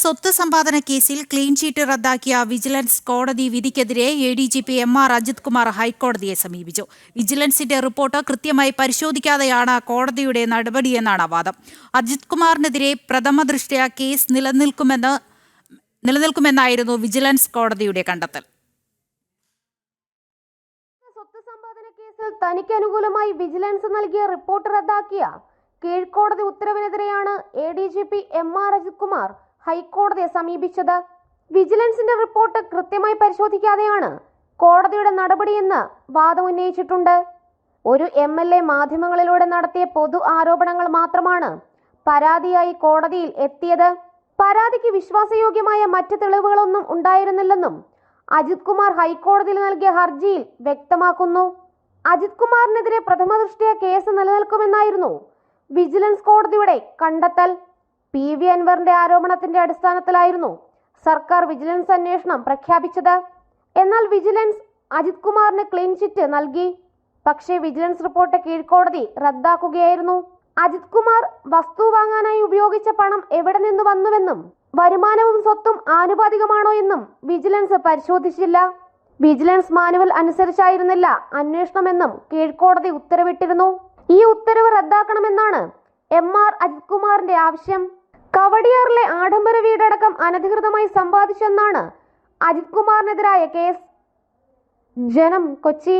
സ്വത്ത് സമ്പാദന കേസിൽ clean cheat റദ്ദാക്കിയ വിജിലൻസ് കോടതി വിധിക്കെതിരെ A D G P M R Ajith Kumar ഹൈക്കോടതിയെ സമീപിച്ചു. വിജിലൻസിന്റെ റിപ്പോർട്ട് കൃത്യമായി പരിശോധിക്കാതെയാണ് കോടതിയുടെ നടപടിയെന്നാണ് വാദം. അജിത് കുമാറിനെതിരെ പ്രഥമ ദൃഷ്ട്യാ കേസ് നിലനിൽക്കുമെന്ന് നിലനിൽക്കുമെന്നായിരുന്നു വിജിലൻസ് കോടതിയുടെ കണ്ടെത്തൽ. കേസിൽ തനിക്ക് അനുകൂലമായി വിജിലൻസ് നൽകിയ റിപ്പോർട്ട് റദ്ദാക്കിയ കീഴ്ക്കോടതി ഉത്തരവിനെതിരെയാണ് A D G P M R Ajith Kumar ഹൈക്കോടതിയെ സമീപിച്ചത്. വിജിലൻസിന്റെ റിപ്പോർട്ട് കൃത്യമായി പരിശോധിക്കാതെയാണ് കോടതിയുടെ നടപടിയെന്ന് വാദം ഉന്നയിച്ചിട്ടുണ്ട്. ഒരു എം എൽ എ മാധ്യമങ്ങളിലൂടെ നടത്തിയ പൊതു ആരോപണങ്ങൾ മാത്രമാണ് പരാതിയായി കോടതിയിൽ എത്തിയത്. പരാതിക്ക് വിശ്വാസയോഗ്യമായ മറ്റ് തെളിവുകളൊന്നും ഉണ്ടായിരുന്നില്ലെന്നും അജിത് കുമാർ ഹൈക്കോടതിയിൽ നൽകിയ ഹർജിയിൽ വ്യക്തമാക്കുന്നു. അജിത് കുമാറിനെതിരെ പ്രഥമ ദൃഷ്ടിയ കേസ് നിലനിൽക്കുമെന്നായിരുന്നു വിജിലൻസ് കോടതിയുടെ കണ്ടെത്തൽ. പി വി അൻവറിന്റെ ആരോപണത്തിന്റെ അടിസ്ഥാനത്തിലായിരുന്നു സർക്കാർ വിജിലൻസ് അന്വേഷണം പ്രഖ്യാപിച്ചത്. എന്നാൽ വിജിലൻസ് അജിത് കുമാറിന് ക്ലീൻ ചിറ്റ് നൽകി. പക്ഷേ വിജിലൻസ് റിപ്പോർട്ട് കീഴ്ക്കോടതി റദ്ദാക്കുകയായിരുന്നു. അജിത് കുമാർ വസ്തു വാങ്ങാനായി ഉപയോഗിച്ച പണം എവിടെ നിന്ന് വന്നുവെന്നും വരുമാനവും സ്വത്തും ആനുപാതികമാണോ എന്നും വിജിലൻസ് പരിശോധിച്ചില്ല. വിജിലൻസ് മാനുവൽ അനുസരിച്ചായിരുന്നില്ല അന്വേഷണമെന്നും കീഴ്ക്കോടതി ഉത്തരവിട്ടിരുന്നു. ഈ ഉത്തരവ് റദ്ദാക്കണമെന്നാണ് എം ആർ അജിത് കുമാറിന്റെ ആവശ്യം. കവടിയാറിലെ ആഡംബര വീടടക്കം അനധികൃതമായി സമ്പാദിച്ചെന്നാണ് അജിത് കുമാറിനെതിരായ കേസ്. ജനം കൊച്ചി.